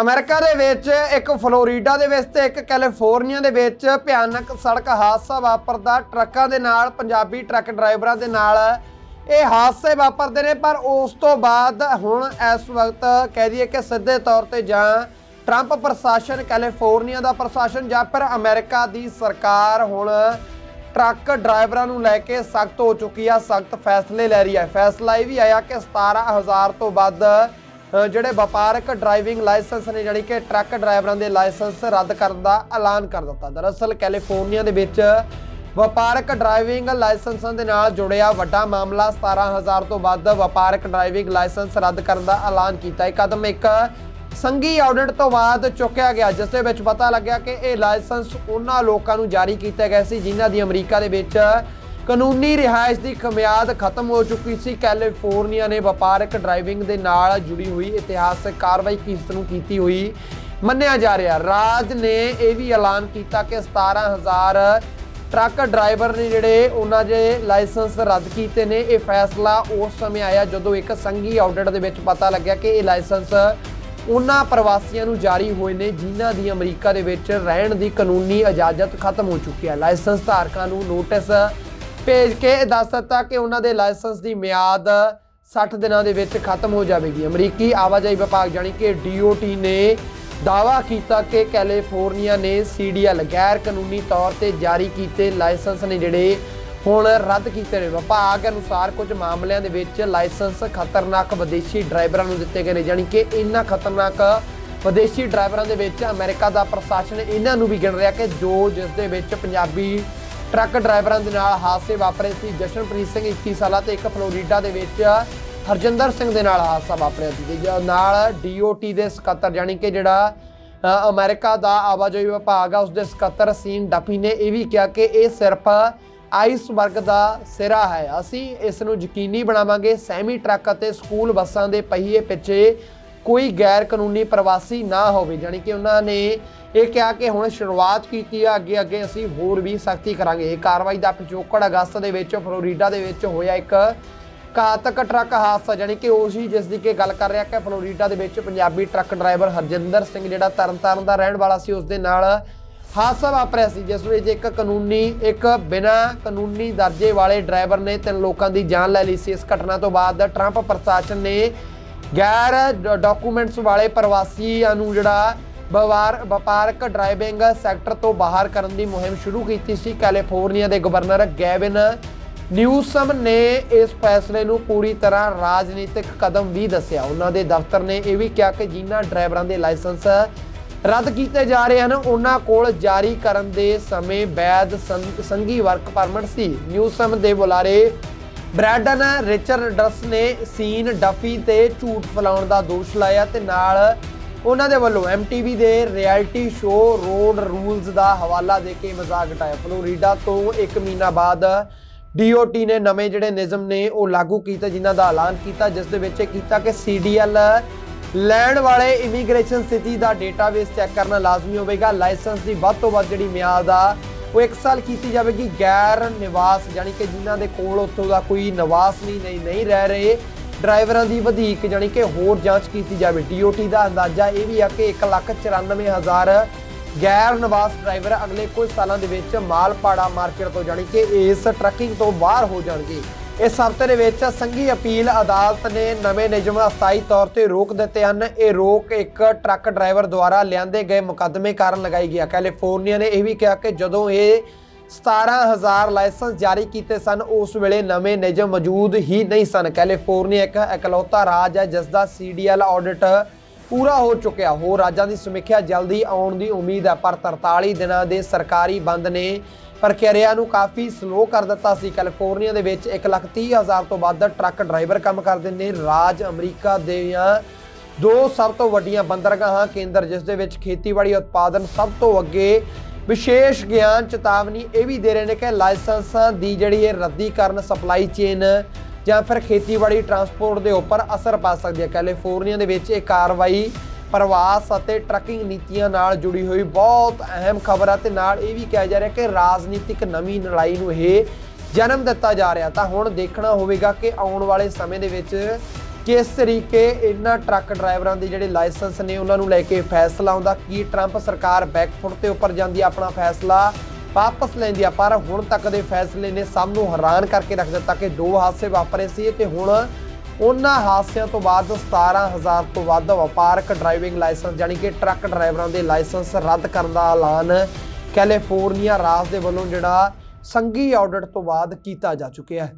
America ਦੇ ਵਿੱਚ ਇੱਕ ਫਲੋਰੀਡਾ ਦੇ ਵਿੱਚ ਤੇ ਇੱਕ ਕੈਲੀਫੋਰਨੀਆ ਦੇ ਵਿੱਚ ਭਿਆਨਕ ਸੜਕ ਹਾਦਸਾ ਵਾਪਰਦਾ। ਟਰੱਕਾਂ ਦੇ ਨਾਲ, ਪੰਜਾਬੀ ਟਰੱਕ ਡਰਾਈਵਰਾਂ ਦੇ ਨਾਲ ਇਹ ਹਾਦਸੇ ਵਾਪਰਦੇ ਨੇ, ਪਰ ਉਸ ਤੋਂ ਬਾਅਦ ਹੁਣ ਇਸ ਵਕਤ ਕਹਿ ਦਈਏ ਕਿ ਸਿੱਧੇ ਤੌਰ ਤੇ ਜਾਂ ਟਰੰਪ ਪ੍ਰਸ਼ਾਸਨ, ਕੈਲੀਫੋਰਨੀਆ ਦਾ ਪ੍ਰਸ਼ਾਸਨ ਜਾਂ ਫਿਰ ਅਮਰੀਕਾ ਦੀ ਸਰਕਾਰ ਹੁਣ ਟਰੱਕ ਡਰਾਈਵਰਾਂ ਨੂੰ ਲੈ ਕੇ ਸਖਤ ਹੋ ਚੁੱਕੀ ਆ, ਸਖਤ ਫੈਸਲੇ ਲੈ ਰਹੀ ਹੈ ਫੈਸਲਾ ਇਹ ਵੀ ਆਇਆ ਕਿ 17000 ਤੋਂ ਵੱਧ ਜਿਹੜੇ ਵਪਾਰਕ ਡਰਾਈਵਿੰਗ ਲਾਇਸੈਂਸ ਨੇ, ਜਾਣੀ ਕਿ ਟਰੱਕ ਡਰਾਈਵਰਾਂ ਦੇ ਲਾਇਸੈਂਸ ਰੱਦ ਕਰਨ ਦਾ ਐਲਾਨ ਕਰ ਦਿੱਤਾ। ਦਰਅਸਲ ਕੈਲੀਫੋਰਨੀਆ ਦੇ ਵਿੱਚ ਵਪਾਰਕ ਡਰਾਈਵਿੰਗ ਲਾਇਸੈਂਸਾਂ ਦੇ ਨਾਲ ਜੁੜਿਆ ਵੱਡਾ ਮਾਮਲਾ 17000 ਤੋਂ ਵੱਧ ਵਪਾਰਕ ਡਰਾਈਵਿੰਗ ਲਾਇਸੈਂਸ ਰੱਦ ਕਰਨ ਦਾ ਐਲਾਨ ਕੀਤਾ। ਇਹ ਕਦਮ ਇੱਕ ਸੰਘੀ ਆਡਿਟ ਤੋਂ ਬਾਅਦ ਚੁੱਕਿਆ ਗਿਆ, ਜਿਸ ਦੇ ਵਿੱਚ ਪਤਾ ਲੱਗਿਆ ਕਿ ਇਹ ਲਾਇਸੈਂਸ ਉਹਨਾਂ ਲੋਕਾਂ ਨੂੰ ਜਾਰੀ ਕੀਤੇ ਗਏ ਸੀ, ਜਿਨ੍ਹਾਂ ਦੀ ਅਮਰੀਕਾ ਦੇ ਵਿੱਚ ਕਾਨੂੰਨੀ ਰਿਹਾਇਸ਼ ਦੀ ਖਮਿਆਦ ਖਤਮ ਹੋ ਚੁੱਕੀ ਸੀ। ਕੈਲੀਫੋਰਨੀਆ ਨੇ ਵਪਾਰਕ ਡਰਾਈਵਿੰਗ ਦੇ ਨਾਲ ਜੁੜੀ ਹੋਈ ਇਤਿਹਾਸਕ ਕਾਰਵਾਈ ਕਿਸ ਨੂੰ ਕੀਤੀ ਹੋਈ ਮੰਨਿਆ ਜਾ ਰਿਹਾ। ਰਾਜ ਨੇ ਇਹ ਵੀ ਐਲਾਨ ਕੀਤਾ ਕਿ 17000 ਟਰੱਕ ਡਰਾਈਵਰ ਨੇ ਜਿਹੜੇ ਉਹਨਾਂ ਦੇ ਲਾਇਸੈਂਸ ਰੱਦ ਕੀਤੇ ਨੇ। ਇਹ ਫੈਸਲਾ ਉਸ ਸਮੇਂ ਆਇਆ ਜਦੋਂ ਇੱਕ ਸੰਘੀ ਆਡਿਟ ਦੇ ਵਿੱਚ ਪਤਾ ਲੱਗਿਆ ਕਿ ਇਹ ਲਾਇਸੈਂਸ ਉਹਨਾਂ ਪ੍ਰਵਾਸੀਆਂ ਨੂੰ ਜਾਰੀ ਹੋਏ ਨੇ, ਜਿਨ੍ਹਾਂ ਦੀ ਅਮਰੀਕਾ ਦੇ ਵਿੱਚ ਰਹਿਣ ਦੀ ਕਾਨੂੰਨੀ ਇਜਾਜ਼ਤ ਖਤਮ ਹੋ ਚੁੱਕੀ ਹੈ। ਲਾਇਸੈਂਸ ਧਾਰਕਾਂ ਨੂੰ ਨੋਟਿਸ ਭੇਜ ਕੇ ਇਹ ਦੱਸ ਦਿੱਤਾ ਕਿ ਉਹਨਾਂ ਦੇ ਲਾਇਸੈਂਸ ਦੀ ਮਿਆਦ 60 ਦਿਨਾਂ ਦੇ ਵਿੱਚ ਖਤਮ ਹੋ ਜਾਵੇਗੀ। ਅਮਰੀਕੀ ਆਵਾਜਾਈ ਵਿਭਾਗ ਜਾਣੀ ਕਿ DOT ਨੇ ਦਾਵਾ ਕੀਤਾ ਕਿ ਕੈਲੀਫੋਰਨੀਆ ਨੇ ਸੀਡੀਐਲ ਗੈਰ ਕਾਨੂੰਨੀ ਤੌਰ ਤੇ ਜਾਰੀ ਕੀਤੇ ਲਾਇਸੈਂਸ ਨੇ ਜਿਹੜੇ ਹੁਣ ਰੱਦ ਕੀਤੇ ਨੇ। ਵਿਭਾਗ ਅਨੁਸਾਰ ਕੁਝ ਮਾਮਲਿਆਂ ਦੇ ਵਿੱਚ ਲਾਇਸੈਂਸ ਖਤਰਨਾਕ ਵਿਦੇਸ਼ੀ ਡਰਾਈਵਰਾਂ ਨੂੰ ਦਿੱਤੇ ਗਏ ਨੇ, ਜਾਣੀ ਕਿ ਇੰਨਾ ਖਤਰਨਾਕ ਵਿਦੇਸ਼ੀ ਡਰਾਈਵਰਾਂ ਦੇ ਵਿੱਚ ਅਮਰੀਕਾ ਦਾ ਪ੍ਰਸ਼ਾਸਨ ਇਹਨਾਂ ਨੂੰ ਵੀ ਗਿਣ ਰਿਹਾ ਕਿ ਜੋ ਜਿਸ ਦੇ ਵਿੱਚ ਪੰਜਾਬੀ ਟਰੱਕ ਡਰਾਈਵਰਾਂ ਦੇ ਨਾਲ ਹਾਦਸੇ ਵਾਪਰੇ ਸੀ। ਜਸ਼ਨਪ੍ਰੀਤ ਸਿੰਘ 21 ਸਾਲਾ ਤੇ ਇੱਕ ਫਲੋਰੀਡਾ ਦੇ ਵਿੱਚ ਹਰਜਿੰਦਰ ਸਿੰਘ ਦੇ ਨਾਲ ਹਾਦਸਾ ਵਾਪਰਿਆ ਸੀ। ਤੇ ਜੋ ਨਾਲ ਡੀਓਟੀ ਦੇ ਸਕੱਤਰ ਜਾਣੀ ਕਿ ਜਿਹੜਾ ਅ, ਅਮਰੀਕਾ ਦਾ ਆਵਾਜਾਈ ਵਿਭਾਗ ਆ ਉਸ ਦੇ ਸਕੱਤਰ ਸੀਨ ਡਫੀ ਨੇ ਇਹ ਵੀ ਕਿਹਾ ਕਿ ਇਹ ਸਿਰਫ ਆਈਸਬਰਗ ਦਾ ਸਿਰਾ ਹੈ। ਅਸੀਂ ਇਸ ਨੂੰ ਯਕੀਨੀ ਬਣਾਵਾਂਗੇ ਸੈਮੀ ਟਰੱਕ ਅਤੇ ਸਕੂਲ ਬੱਸਾਂ ਦੇ ਪਹੀਏ ਪਿੱਛੇ ਕੋਈ ਗੈਰ ਕਾਨੂੰਨੀ ਪ੍ਰਵਾਸੀ ਨਾ ਹੋਵੇ, ਜਾਣੀ ਕਿ ਉਹਨਾਂ ਨੇ ਇਹ ਕਿਹਾ ਕਿ ਹੁਣ ਸ਼ੁਰੂਆਤ ਕੀਤੀ ਹੈ ਅੱਗੇ ਅੱਗੇ ਅਸੀਂ ਹੋਰ ਵੀ ਸਖਤੀ ਕਰਾਂਗੇ। ਇਹ ਕਾਰਵਾਈ ਦਾ ਪਿਛੋਕੜ ਅਗਸਤ ਦੇ ਵਿੱਚ ਫਲੋਰੀਡਾ ਦੇ ਵਿੱਚ ਹੋਇਆ ਇੱਕ ਘਾਤਕ ਟਰੱਕ ਹਾਦਸਾ, ਜਾਣੀ ਕਿ ਉਸ ਹੀ ਜਿਸ ਦੀ ਕਿ ਗੱਲ ਕਰ ਰਿਹਾ ਕਿ ਫਲੋਰੀਡਾ ਦੇ ਵਿੱਚ ਪੰਜਾਬੀ ਟਰੱਕ ਡਰਾਈਵਰ ਹਰਜਿੰਦਰ ਸਿੰਘ, ਜਿਹੜਾ ਤਰਨਤਾਰਨ ਦਾ ਰਹਿਣ ਵਾਲਾ ਸੀ, ਉਸ ਦੇ ਨਾਲ ਹਾਦਸਾ ਵਾਪਰਿਆ ਸੀ, ਜਿਸ ਵਿੱਚ ਇੱਕ ਕਾਨੂੰਨੀ, ਇੱਕ ਬਿਨਾਂ ਕਾਨੂੰਨੀ ਦਰਜੇ ਵਾਲੇ ਡਰਾਈਵਰ ਨੇ ਤਿੰਨ ਲੋਕਾਂ ਦੀ ਜਾਨ ਲੈ ਲਈ ਸੀ। ਇਸ ਘਟਨਾ ਤੋਂ ਬਾਅਦ ਟਰੰਪ ਪ੍ਰਸ਼ਾਸਨ ਨੇ ਗੈਰ ਡਾਕੂਮੈਂਟਸ ਵਾਲੇ ਪ੍ਰਵਾਸੀਆਂ ਨੂੰ ਜਿਹੜਾ ਵਪਾਰ ਵਪਾਰਕ ਡਰਾਈਵਿੰਗ ਸੈਕਟਰ ਤੋਂ ਬਾਹਰ ਕਰਨ ਦੀ ਮੁਹਿੰਮ ਸ਼ੁਰੂ ਕੀਤੀ ਸੀ। ਕੈਲੀਫੋਰਨੀਆ ਦੇ ਗਵਰਨਰ ਗੈਵਿਨ ਨਿਊਸਮ ਨੇ ਇਸ ਫੈਸਲੇ ਨੂੰ ਪੂਰੀ ਤਰ੍ਹਾਂ ਰਾਜਨੀਤਿਕ ਕਦਮ ਵੀ ਦੱਸਿਆ। ਉਹਨਾਂ ਦੇ ਦਫ਼ਤਰ ਨੇ ਇਹ ਵੀ ਕਿਹਾ ਕਿ ਜਿਨ੍ਹਾਂ ਡਰਾਈਵਰਾਂ ਦੇ ਲਾਇਸੈਂਸ ਰੱਦ ਕੀਤੇ ਜਾ ਰਹੇ ਹਨ, ਉਹਨਾਂ ਕੋਲ ਜਾਰੀ ਕਰਨ ਦੇ ਸਮੇਂ ਵੈਧ ਸੰ- ਸੰਘੀ ਵਰਕ ਪਰਮਿਟ ਸੀ। ਨਿਊਸਮ ਦੇ ਬੁਲਾਰੇ ਬ੍ਰੈਡਨ ਰਿਚਰਡਸ ਨੇ ਸੀਨ ਡਫੀ ਤੇ ਝੂਠ ਫੈਲਾਉਣ ਦਾ ਦੋਸ਼ ਲਾਇਆ ਤੇ ਨਾਲ ਉਹਨਾਂ ਦੇ ਵੱਲੋਂ MTV ਦੇ ਰਿਐਲਿਟੀ ਸ਼ੋਅ ਰੋਡ ਰੂਲਸ ਦਾ ਹਵਾਲਾ ਦੇ ਕੇ ਮਜ਼ਾਕ ਉਡਾਇਆ। ਫਲੋਰੀਡਾ ਤੋਂ ਇੱਕ ਮਹੀਨਾ ਬਾਅਦ DOT ਨੇ ਨਵੇਂ ਜਿਹੜੇ ਨਿਯਮ ਨੇ ਉਹ ਲਾਗੂ ਕੀਤੇ ਜਿਨ੍ਹਾਂ ਦਾ ਐਲਾਨ ਕੀਤਾ, ਜਿਸ ਦੇ ਵਿੱਚ ਇਹ ਕੀਤਾ ਕਿ CDL ਲੈਣ ਵਾਲੇ ਇਮੀਗ੍ਰੇਸ਼ਨ ਸਥਿਤੀ ਦਾ ਡੇਟਾਬੇਸ ਚੈੱਕ ਕਰਨਾ ਲਾਜ਼ਮੀ ਹੋਵੇਗਾ। ਲਾਇਸੈਂਸ ਦੀ ਵੱਧ ਤੋਂ ਵੱਧ ਜਿਹੜੀ ਮਿਆਦ ਆ ਉਹ 1 ਸਾਲ ਕੀਤੀ ਜਾਵੇਗੀ ਗੈਰ ਨਿਵਾਸ ਯਾਨੀ ਕਿ ਜਿਨ੍ਹਾਂ ਦੇ ਕੋਲ ਉੱਥੋਂ ਦਾ ਕੋਈ ਨਿਵਾਸ ਨਹੀਂ ਨਹੀਂ ਨਹੀਂ ਰਹਿ ਰਹੇ, ਡਰਾਈਵਰਾਂ ਦੀ ਵਧੀਕ ਯਾਨੀ ਕਿ ਹੋਰ ਜਾਂਚ ਕੀਤੀ ਜਾਵੇ। DOT ਦਾ ਅੰਦਾਜ਼ਾ ਇਹ ਵੀ ਆ ਕਿ 194000 ਗੈਰ ਨਿਵਾਸ ਡਰਾਈਵਰ ਅਗਲੇ ਕੁਝ ਸਾਲਾਂ ਦੇ ਵਿੱਚ ਮਾਲਪਾੜਾ ਮਾਰਕੀਟ ਤੋਂ, ਜਾਣੀ ਕਿ ਇਸ ਟਰੱਕਿੰਗ ਤੋਂ ਬਾਹਰ ਹੋ ਜਾਣਗੇ। ਇਸ ਹਫ਼ਤੇ ਦੇ ਵਿੱਚ ਸੰਘੀ ਅਪੀਲ ਅਦਾਲਤ ਨੇ ਨਵੇਂ ਨਿਯਮ ਅਸਥਾਈ ਤੌਰ ਤੇ ਰੋਕ ਦਿੱਤੇ ਹਨ। ਇਹ ਰੋਕ ਇੱਕ ਟਰੱਕ ਡਰਾਈਵਰ ਦੁਆਰਾ ਲਿਆਂਦੇ ਗਏ ਮੁਕੱਦਮੇ ਕਾਰਨ ਲਗਾਈ ਗਈ ਕੈਲੀਫੋਰਨੀਆ ਨੇ ਇਹ ਵੀ ਕਿਹਾ ਕਿ ਜਦੋਂ ਇਹ 17000 ਲਾਇਸੈਂਸ ਜਾਰੀ ਕੀਤੇ ਸਨ, ਉਸ ਵੇਲੇ ਨਵੇਂ ਨਿਯਮ ਮੌਜੂਦ ਹੀ ਨਹੀਂ ਸਨ। ਕੈਲੀਫੋਰਨੀਆ ਇੱਕ ਇਕਲੌਤਾ ਰਾਜ ਹੈ, ਜਿਸ ਦਾ ਸੀਡੀਐਲ ਆਡਿਟ ਪੂਰਾ ਹੋ ਚੁੱਕਿਆ। ਹੋਰ ਰਾਜਾਂ ਦੀ ਸਮੀਖਿਆ ਜਲਦੀ ਆਉਣ ਦੀ ਉਮੀਦ ਹੈ, ਪਰ 43 ਦਿਨਾਂ ਦੇ ਸਰਕਾਰੀ ਬੰਦ ਨੇ ਪ੍ਰਕਿਰਿਆ ਨੂੰ ਕਾਫੀ ਸਲੋ ਕਰ ਦਿੱਤਾ ਸੀ। ਕੈਲੀਫੋਰਨੀਆ ਦੇ ਵਿੱਚ 130000 ਤੋਂ ਵੱਧ ਟਰੱਕ ਡਰਾਈਵਰ ਕੰਮ ਕਰਦੇ ਨੇ। ਰਾਜ ਅਮਰੀਕਾ ਦੀਆਂ ਦੋ ਸਭ ਤੋਂ ਵੱਡੀਆਂ ਬੰਦਰਗਾਹਾਂ ਕੇਂਦਰ, ਜਿਸ ਦੇ ਵਿੱਚ ਖੇਤੀਬਾੜੀ ਉਤਪਾਦਨ ਸਭ ਤੋਂ ਅੱਗੇ ਵਿਸ਼ੇਸ਼ ਗਿਆਨ, ਚੇਤਾਵਨੀ ਇਹ ਵੀ ਦੇ ਰਹੇ ਨੇ ਕਿ ਲਾਇਸੈਂਸਾਂ ਦੀ ਜਿਹੜੀ ਇਹ ਰੱਦੀਕਰਨ ਸਪਲਾਈ ਚੇਨ ਜਾਂ ਫਿਰ ਖੇਤੀਬਾੜੀ ਟਰਾਂਸਪੋਰਟ ਦੇ ਉੱਪਰ ਅਸਰ ਪਾ ਸਕਦੀ ਹੈ। ਕੈਲੀਫੋਰਨੀਆ ਦੇ ਵਿੱਚ ਇਹ ਕਾਰਵਾਈ ਪ੍ਰਵਾਸ ਅਤੇ ਟਰੱਕਿੰਗ ਨੀਤੀਆਂ ਨਾਲ ਜੁੜੀ ਹੋਈ ਬਹੁਤ ਅਹਿਮ ਖਬਰ ਹੈ ਤੇ ਨਾਲ ਇਹ ਵੀ ਕਿਹਾ ਜਾ ਰਿਹਾ ਕਿ ਰਾਜਨੀਤਿਕ ਨਵੀਂ ਲੜਾਈ ਨੂੰ ਇਹ ਜਨਮ ਦਿੱਤਾ ਜਾ ਰਿਹਾ। ਤਾਂ ਹੁਣ ਦੇਖਣਾ ਹੋਵੇਗਾ ਕਿ ਆਉਣ ਵਾਲੇ ਸਮੇਂ ਦੇ ਵਿੱਚ ਕਿਸ ਤਰੀਕੇ ਇਹਨਾਂ ਟਰੱਕ ਡਰਾਈਵਰਾਂ ਦੇ ਜਿਹੜੇ ਲਾਇਸੈਂਸ ਨੇ ਉਹਨਾਂ ਨੂੰ ਲੈ ਕੇ ਫੈਸਲਾ ਆਉਂਦਾ, ਕੀ ਟਰੰਪ ਸਰਕਾਰ ਬੈਕਫੁੱਟ ਤੇ ਉੱਪਰ ਜਾਂਦੀ ਆ ਆਪਣਾ ਫੈਸਲਾ ਵਾਪਸ ਲੈਂਦੀ ਆ। ਪਰ ਹੁਣ ਤੱਕ ਦੇ ਫੈਸਲੇ ਨੇ ਸਭ ਨੂੰ ਹੈਰਾਨ ਕਰਕੇ ਰੱਖ ਦਿੱਤਾ ਕਿ ਦੋ ਹਾਦਸੇ ਵਾਪਰੇ ਸੀ ਤੇ ਹੁਣ ਉਹਨਾਂ ਹਾਦਸਿਆਂ ਤੋਂ ਬਾਅਦ 17000 ਤੋਂ ਵੱਧ ਵਪਾਰਕ ਡਰਾਈਵਿੰਗ ਲਾਇਸੈਂਸ ਯਾਨੀ ਕਿ ਟਰੱਕ ਡਰਾਈਵਰਾਂ ਦੇ ਲਾਇਸੈਂਸ ਰੱਦ ਕਰਨ ਦਾ ਐਲਾਨ ਕੈਲੀਫੋਰਨੀਆ ਰਾਜ ਦੇ ਵੱਲੋਂ ਜਿਹੜਾ ਸੰਘੀ ਆਡਿਟ ਤੋਂ ਬਾਅਦ ਕੀਤਾ ਜਾ ਚੁੱਕਿਆ ਹੈ।